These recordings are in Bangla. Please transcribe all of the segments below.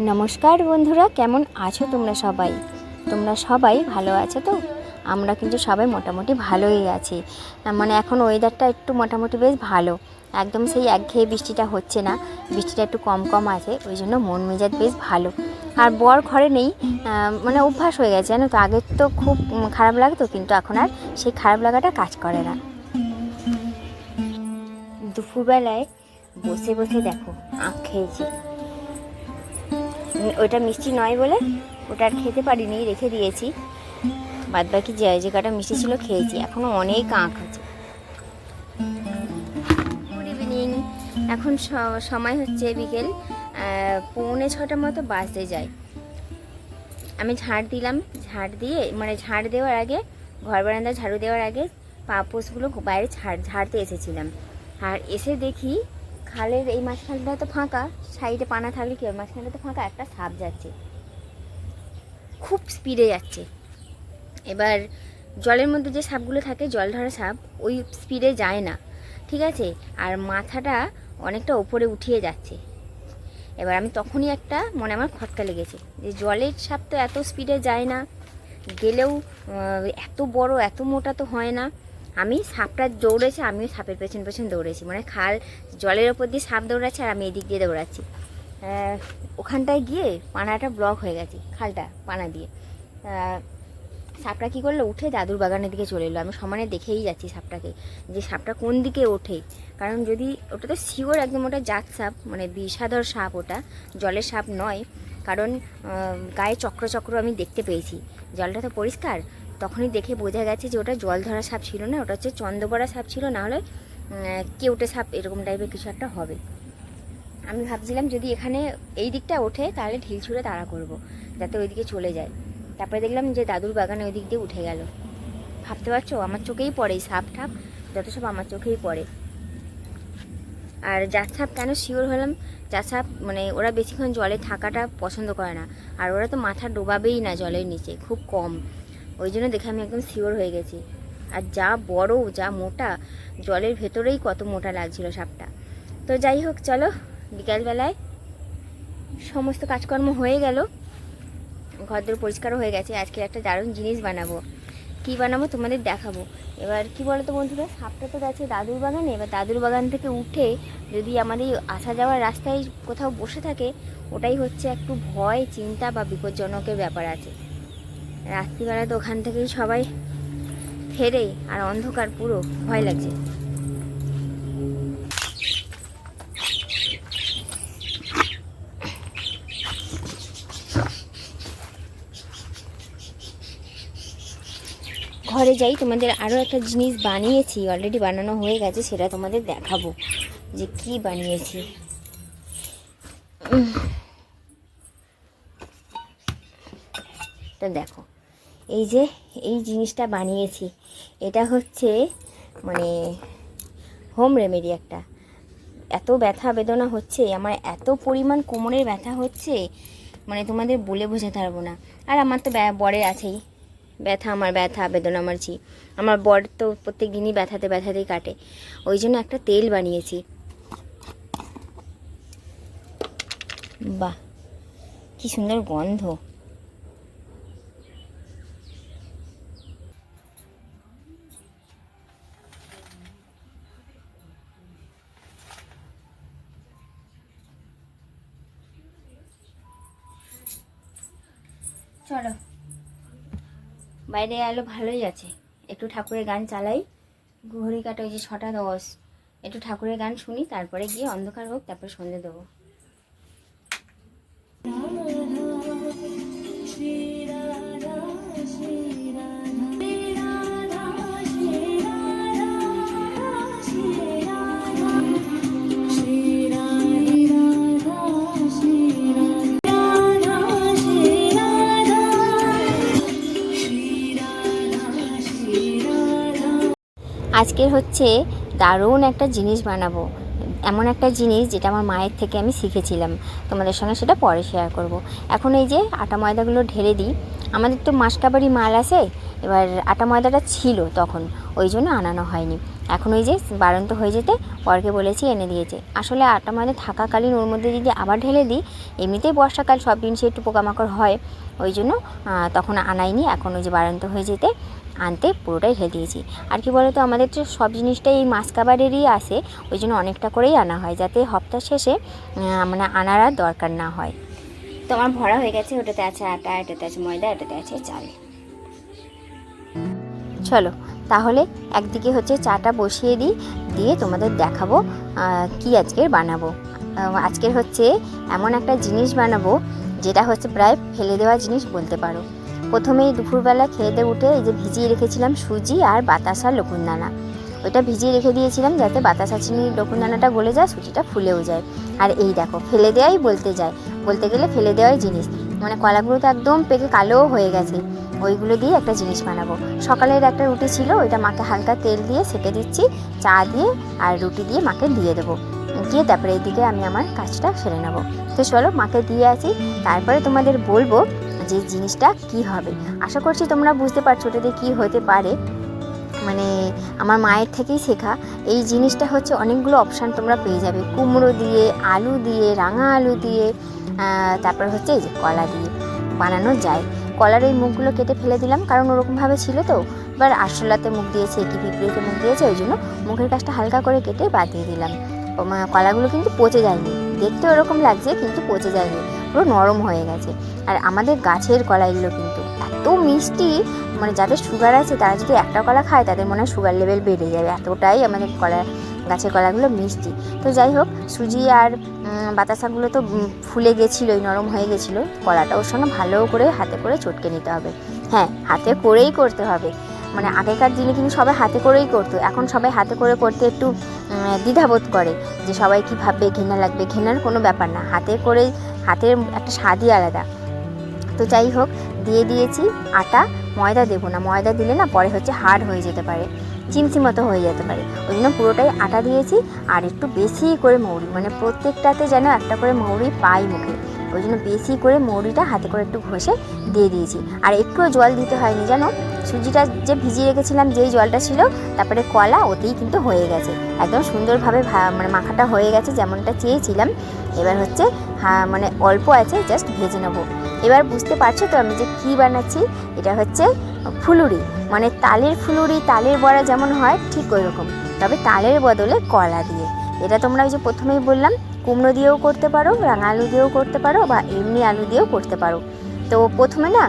নমস্কার বন্ধুরা, কেমন আছো তোমরা সবাই? তোমরা সবাই ভালো আছো তো? আমরা কিন্তু সবাই মোটামুটি ভালোই আছি। মানে এখন ওয়েদারটা একটু মোটামুটি বেশ ভালো। একদম সেই একঘেয়ে বৃষ্টিটা হচ্ছে না। বৃষ্টিটা একটু কম কম আছে, ওই জন্য মন মেজাজ বেশ ভালো। আর বর ঘরে নেই মানে অভ্যাস হয়ে গেছে, জানো তো? আগে তো খুব খারাপ লাগতো, কিন্তু এখন আর সেই খারাপ লাগাটা কাজ করে না। দুপুরবেলায় বসে বসে দেখো, আখ খেয়েছি। ওটা মিষ্টি নয় বলে ওটা আর খেতে পারিনি, রেখে দিয়েছি। বাদ বাকি যে কটা মিষ্টি ছিল খেয়েছি এখনও অনেক আঁক আছে। Good evening. এখন সময় হচ্ছে বিকেল পৌনে ছটার মতো বাসে যায় আমি ঝাড় দিলাম, ঝাড় দিয়ে মানে ঝাড় দেওয়ার আগে, ঘর বারান্দা ঝাড়ু দেওয়ার আগে পাপোসগুলো বাইরে ঝাড়, ঝাড়তে এসেছিলাম। আর এসে দেখি খালের এই মাঝখানটা তো ফাঁকা, সাইডে পানা থাকলে কি মাঝখানটা তো ফাঁকা, একটা সাপ যাচ্ছে। খুব স্পিডে যাচ্ছে। এবার জলের মধ্যে যে সাপগুলো থাকে, জল ধরা সাপ, ওই স্পিডে যায় না। ঠিক আছে? আর মাথাটা অনেকটা ওপরে উঠিয়ে যাচ্ছে। এবার আমি তখনই একটা মনে আমার খটকা লেগেছে যে জলের সাপ তো এত স্পিডে যায় না। গেলেও এত বড়, এত মোটা তো হয় না। আমি সাপটা দৌড়েছে, আমিও সাপের পেছন পেছন দৌড়েছি। মানে খাল, জলের ওপর দিয়ে সাপ দৌড়াচ্ছে আর আমি এদিক দিয়ে দৌড়াচ্ছি। ওখানটায় গিয়ে পানাটা ব্লক হয়ে গেছে, খালটা, পানা দিয়ে। সাপটা কী করল? উঠে দাদুর বাগানের দিকে চলে এলো। আমি সমানে দেখেই যাচ্ছি সাপটাকে, যে সাপটা কোন দিকে ওঠে। কারণ যদি, ওটা তো শিওর একদম ওটা জাত সাপ মানে বিষাধর সাপ ওটা, জলের সাপ নয়। কারণ গায়ে চক্র চক্র আমি দেখতে পেয়েছি। জলটা তো পরিষ্কার তখনই দেখে বোঝা গেছে যে ওটা জল ধরা সাপ ছিল না, ওটা হচ্ছে চন্দ্রবড়া সাপ ছিল, না হলে কেউটে সাপ এরকম টাইপের কিছু একটা হবে। আমি ভাবছিলাম যদি এখানে এই দিকটা ওঠে, তাহলে ঢিল ছুঁড়ে তাড়া করব, যাতে ওইদিকে চলে যায়। তারপরে দেখলাম যে দাদুর বাগানে ওই দিক দিয়ে উঠে গেল। ভাবতে পারছ? আমার চোখেই পড়ে সাপ ঠাপ, যত সব আমার চোখেই পড়ে। আর জাত সাপ কেন শিওর হলাম? জাত সাপ মানে ওরা বেশিক্ষণ জলে থাকাটা পছন্দ করে না। আর ওরা তো মাথা ডোবাবেই না জলের নিচে, খুব কম। ওই জন্য দেখে আমি একদম শিওর হয়ে গেছি। আর যা বড়, যা মোটা, জলের ভেতরেই কত মোটা লাগছিল সাপটা। তো যাই হোক, চলো, বিকালবেলায় সমস্ত কাজকর্ম হয়ে গেল। ঘরদোর পরিষ্কারও হয়ে গেছে। আজকে একটা দারুণ জিনিস বানাবো। কি বানাবো তোমাদের দেখাবো। এবার কি বলো তো বন্ধুরা, সাপটা তো গেছে দাদুর বাগানে। এবার দাদুর বাগান থেকে উঠে যদি আমাদের আসা যাওয়ার রাস্তায় কোথাও বসে থাকে, ওটাই হচ্ছে একটু ভয়, চিন্তা বা বিপজ্জনকের ব্যাপার আছে। রাত্রিবেলা তো ওখান থেকেই সবাই ফেরে, আর অন্ধকার পুরো, ভয় লাগছে ঘরে যাই, তোমাদের আরও একটা জিনিস বানিয়েছি অলরেডি বানানো হয়ে গেছে, সেটা তোমাদের দেখাবো, যে কি বানিয়েছি। তো দেখো এই যে, এই জিনিসটা বানিয়েছি। এটা হচ্ছে মানে হোম রেমেডি একটা। এত ব্যথা বেদনা হচ্ছে, আমার এত পরিমাণ কোমরের ব্যথা হচ্ছে মানে তোমাদের বলে বোঝাতে পারব না। আর আমার তো বরের আছেই। ব্যথা আমার, ব্যথা বেদনা আমার জি আমার বর তো প্রত্যেক দিনই ব্যথাতে, ব্যথাতেই কাটে। ওই জন্য একটা তেল বানিয়েছি। বাহ, কি সুন্দর গন্ধ। বাইরে আলো ভালোই আছে। একটু ঠাকুরের গান চালাই। ঘড়ি কাটা ওই যে ছটা দশ। একটু ঠাকুরের গান শুনি, তারপরে গিয়ে অন্ধকার হোক, তারপরে সন্ধে দেবো। আজকের হচ্ছে দারুণ একটা জিনিস বানাবো। এমন একটা জিনিস যেটা আমার মায়ের থেকে আমি শিখেছিলাম। তোমাদের সঙ্গে সেটা পরে শেয়ার করব। এখন এই যে আটা ময়দাগুলো ঢেলে দিই, আমাদের তো মাসকাবারি মাল আছে, এবার আটা ময়দাটা ছিল তখন, ওই জন্য আনানো হয়নি। এখন ওই যে বাড়ন্ত হয়ে যেতে পরকে বলেছি এনে দিয়েছে। আসলে আটা ময়দা থাকাকালীন ওর মধ্যে যদি আবার ঢেলে দিই, এমনিতেই বর্ষাকাল সব জিনিসে একটু পোকামাকড় হয়, ওই জন্য তখন আনাইনি, এখন ওই যে বাড়ন্ত হয়ে যেতে আনতে পুরোটাই ঢেলে দিয়েছি। আর কি বলতো, আমাদের তো সব জিনিসটাই এই মাছ কাবারেরই আসে ওই জন্য অনেকটা করেই আনা হয়, যাতে হপ্তাহ শেষে মানে আনার আর দরকার না হয়। তো আমার ভরা হয়ে গেছে, ওটাতে আছে আটা, এটাতে আছে ময়দা, এটাতে আছে চাল। চলো, তাহলে একদিকে হচ্ছে চাটা বসিয়ে দিই, দিয়ে তোমাদের দেখাবো কি আজকের বানাবো। আজকের হচ্ছে এমন একটা জিনিস বানাবো, যেটা হচ্ছে প্রায় ফেলে দেওয়া জিনিস বলতে পারো। প্রথমেই দুপুরবেলা খেতে উঠে এই যে ভিজিয়ে রেখেছিলাম সুজি আর বাতাসা লকুনদানা। ওইটা ভিজিয়ে রেখে দিয়েছিলাম যাতে বাতাসা চিনি লকুনদানাটা গলে যায়, সুজিটা ফুলেও যায়। আর এই দেখো, ফেলে দেওয়াই বলতে যায়। বলতে গেলে ফেলে দেওয়াই জিনিস। মানে কলাগুলো তো একদম পেকে কালোও হয়ে গেছে। ওইগুলো দিয়ে একটা জিনিস বানাবো। সকালের একটা রুটি ছিল, ওইটা মাকে হালকা তেল দিয়ে সেঁকে দিচ্ছি। চা দিয়ে আর রুটি দিয়ে মাকে দিয়ে দেবো। দিয়ে তারপরে এইদিকে আমি আমার কাজটা সেরে নেব। তো চলো মাকে দিয়ে আসি। তারপরে তোমাদের বলব যে জিনিসটা কি হবে। আশা করছি তোমরা বুঝতে পারছ ওটাতে কী হতে পারে। মানে আমার মায়ের থেকেই শেখা, এই জিনিসটা হচ্ছে অনেকগুলো অপশান তোমরা পেয়ে যাবে। কুমড়ো দিয়ে, আলু দিয়ে, রাঙা আলু দিয়ে তারপর হচ্ছে এই যে কলা দিয়ে বানানো যায়। কলার এই মুখগুলো কেটে ফেলে দিলাম, কারণ ওরকমভাবে ছিল তো। এবার আরশোলাতে মুখ দিয়েছে কি পিঁপড়েতে মুখ দিয়েছে, ওই জন্য মুখের কাজটা হালকা করে কেটে বাদ দিয়ে দিলাম। কলাগুলো কিন্তু পচে যায়নি। দেখতে ওরকম লাগছে, কিন্তু পচে যায়নি। পুরো নরম হয়ে গেছে। আর আমাদের গাছের কলা এগুলো কিন্তু এত মিষ্টি মানে যাদের সুগার আছে তারা যদি একটা কলা খায় তাদের মনে হয় সুগার লেভেল বেড়ে যাবে। এতটাই আমাদের কলা, গাছের কলাগুলো মিষ্টি। তো যাই হোক, সুজি আর বাতাসাগুলো তো ফুলে গেছিলোই, নরম হয়ে গেছিল। কলাটা ওর সঙ্গে ভালো করে হাতে করে চটকে নিতে হবে। হ্যাঁ হাতে করেই করতে হবে। মানে আগেকার দিনে কিন্তু সবাই হাতে করেই করতো। এখন সবাই হাতে করে করতে একটু দ্বিধাবোধ করে যে সবাই কী ভাববে ঘেনা লাগবে। ঘেনার কোনো ব্যাপার না। হাতে করেই হাতের একটা স্বাদই আলাদা। তো যাই হোক দিয়ে দিয়েছি আটা, ময়দা দেবো না, ময়দা দিলে না পরে হচ্ছে হার্ড হয়ে যেতে পারে, চিমচি মতো হয়ে যেতে পারে। ওই জন্য পুরোটাই আটা দিয়েছি আর একটু বেশি করে মৌরি মানে প্রত্যেকটাতে যেন একটা করে মৌরি পাই মুখে। ওই জন্য বেশি করে মৌরিটা হাতে করে একটু ঘষে দিয়ে দিয়েছি। আর একটুও জল দিতে হয়নি, জানো? সুজিটা যে ভিজিয়ে রেখেছিলাম, যেই জলটা ছিল, তারপরে কলা, ওতেই কিন্তু হয়ে গেছে। একদম সুন্দরভাবে মানে মাখাটা হয়ে গেছে, যেমনটা চেয়েছিলাম। এবার হচ্ছে হ্যাঁ মানে অল্প আছে জাস্ট ভেজে নেব। এবার বুঝতে পারছ তো আমি যে কী বানাচ্ছি? এটা হচ্ছে ফুলুরি। মানে তালের ফুলুরি, তালের বড়া যেমন হয়, ঠিক ওই রকম। তবে তালের বদলে কলা দিয়ে। এটা তোমরা ওই যে প্রথমেই বললাম, কুমড়ো দিয়েও করতে পারো রাঙা আলু দিয়েও করতে পারো বা এমনি আলু দিয়েও করতে পারো। তো প্রথমে না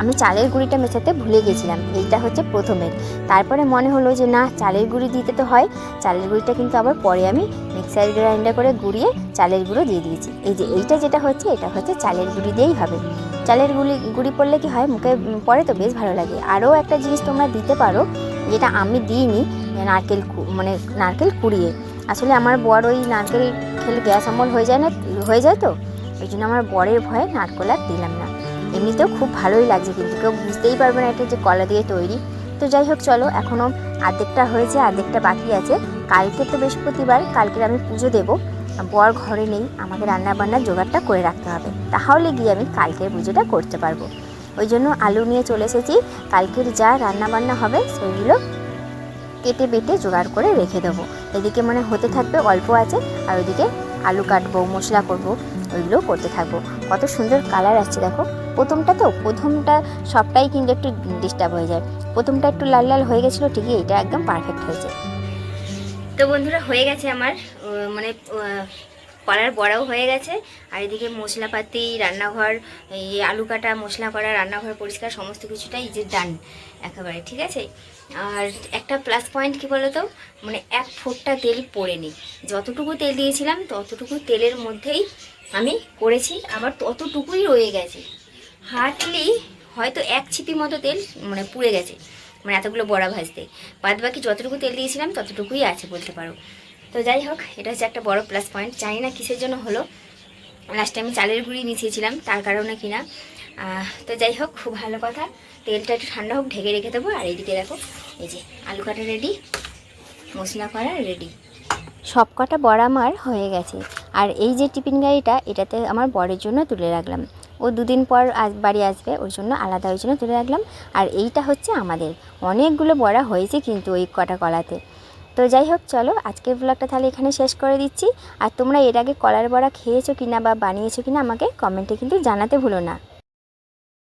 আমি চালের গুঁড়িটা মেশাতে ভুলে গেছিলাম। এইটা হচ্ছে প্রথমের তারপরে মনে হলো যে, না, চালের গুঁড়ি দিতে তো হয়। চালের গুঁড়িটা কিন্তু আবার পরে আমি মিক্সার গ্রাইন্ডার করে গুঁড়িয়ে চালের গুঁড়ো দিয়ে দিয়েছি। এই যে, এইটা যেটা হচ্ছে, এটা হচ্ছে চালের গুঁড়ি দিয়েই হবে। চালের গুঁড়ি গুঁড়ি পড়লে কি হয়, মুখে পরে তো বেশ ভালো লাগে। আরও একটা জিনিস তোমরা দিতে পারো, যেটা আমি দিইনি, নারকেল মানে নারকেল কুড়িয়ে। আসলে আমার বর ওই নারকেল খেলে গ্যাস অম্বল হয়ে যায় না, হয়ে যায় তো? ওই জন্য আমার বরের ভয়ে নারকেল আর দিলাম না। এমনিতেও খুব ভালোই লাগছে কিন্তু কেউ বুঝতেই পারবে না এটা যে কলা দিয়ে তৈরি। তো যাই হোক, চলো এখনও আর্ধেকটা হয়েছে, আর্ধেকটা বাকি আছে। কালকে তো বৃহস্পতিবার, কালকের আমি পুজো দেবো। বর ঘরে নেই আমাকে রান্না বান্নার জোগাড়টা করে রাখতে হবে। তাহলে গিয়ে আমি কালকের পুজোটা করতে পারব। ওই জন্য আলু নিয়ে চলে এসেছি। কালকের যা রান্নাবান্না হবে, সেগুলো কেটে বেটে জোগাড় করে রেখে দেবো। এদিকে মানে হতে থাকবে, অল্প আছে, আর ওইদিকে আলু কাটবো, মশলা করব, ওইগুলোও করতে থাকব। কত সুন্দর কালার আসছে দেখো। প্রথমটা তো, প্রথমটা সবটাই কিন্তু একটু ডিস্টার্ব হয়ে যায়। প্রথমটা একটু লাল লাল হয়ে গেছিল ঠিকই, এটা একদম পারফেক্ট হয়েছে। তো বন্ধুরা হয়ে গেছে আমার মানে কলার বড়াও হয়ে গেছে। আর এদিকে মশলাপাতি, রান্নাঘর, এই আলু কাটা, মশলা করা, রান্নাঘর পরিষ্কার, সমস্ত কিছুটাই যে ডান একেবারে, ঠিক আছে? আর একটা প্লাস পয়েন্ট কী বলো তো মানে এক ফোটটা তেল পড়েনি যতটুকু তেল দিয়েছিলাম, ততটুকু তেলের মধ্যেই আমি করেছি, আবার ততটুকুই রয়ে গেছে। হার্ডলি হয়তো এক ছিপি মতো তেল মানে পুড়ে গেছে মানে এতগুলো বড়া ভাজতে। বাদ বাকি যতটুকু তেল দিয়েছিলাম, ততটুকুই আছে বলতে পারো। তো যাই হোক, এটা হচ্ছে একটা বড় প্লাস পয়েন্ট জানি না কিসের জন্য হলো। লাস্টে আমি চালের গুঁড়ি মিশিয়েছিলাম, তার কারণে কিনা। তো যাই হোক, খুব ভালো কথা। তেলটা একটু ঠান্ডা হোক, ঢেকে রেখে দেবো। আর এইদিকে দেখো, এই যে আলু কাটা রেডি মশলা করা রেডি সব কটা বড়া আমার হয়ে গেছে। আর এই যে টিফিন গাড়িটা, এটাতে আমার বরের জন্য তুলে রাখলাম। ও দুদিন পর বাড়ি আসবে, ওর জন্য আলাদা ওই জন্য তুলে রাখলাম। আর এইটা হচ্ছে আমাদের। অনেকগুলো বড়া হয়েছে কিন্তু ওই কটা কলাতে। তো যাই হোক, চলো আজকের ব্লগটা তাহলে এখানে শেষ করে দিচ্ছি। আর তোমরা এর আগে কলার বড়া খেয়েছো কিনা বা বানিয়েছো কিনা আমাকে কমেন্টে কিন্তু জানাতে ভুলো না।